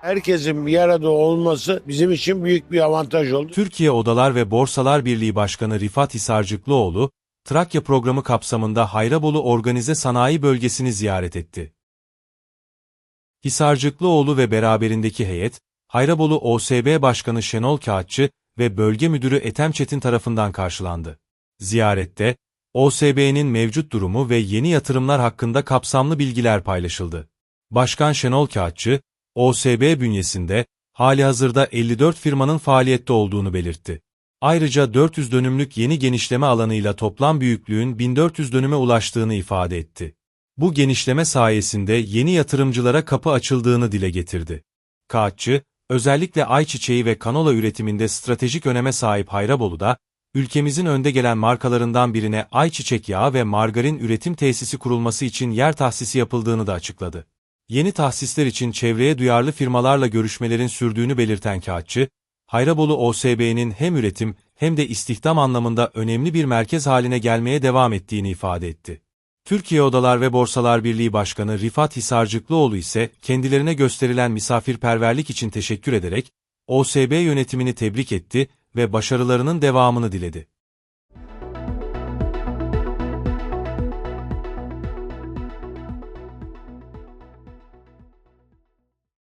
Herkesin bir arada olması bizim için büyük bir avantaj oldu. Türkiye Odalar ve Borsalar Birliği Başkanı Rifat Hisarcıklıoğlu, Trakya programı kapsamında Hayrabolu Organize Sanayi Bölgesi'ni ziyaret etti. Hisarcıklıoğlu ve beraberindeki heyet, Hayrabolu OSB Başkanı Şenol Kağıtçı ve Bölge Müdürü Ethem Çetin tarafından karşılandı. Ziyarette, OSB'nin mevcut durumu ve yeni yatırımlar hakkında kapsamlı bilgiler paylaşıldı. Başkan Şenol Kağıtçı, OSB bünyesinde halihazırda 54 firmanın faaliyette olduğunu belirtti. Ayrıca 400 dönümlük yeni genişleme alanıyla toplam büyüklüğün 1400 dönüme ulaştığını ifade etti. Bu genişleme sayesinde yeni yatırımcılara kapı açıldığını dile getirdi. Kağıtçı, özellikle ayçiçeği ve kanola üretiminde stratejik öneme sahip Hayrabolu'da, ülkemizin önde gelen markalarından birine ayçiçek yağı ve margarin üretim tesisi kurulması için yer tahsisi yapıldığını da açıkladı. Yeni tahsisler için çevreye duyarlı firmalarla görüşmelerin sürdüğünü belirten Kağıtçı, Hayrabolu OSB'nin hem üretim hem de istihdam anlamında önemli bir merkez haline gelmeye devam ettiğini ifade etti. Türkiye Odalar ve Borsalar Birliği Başkanı Rifat Hisarcıklıoğlu ise kendilerine gösterilen misafirperverlik için teşekkür ederek OSB yönetimini tebrik etti ve başarılarının devamını diledi.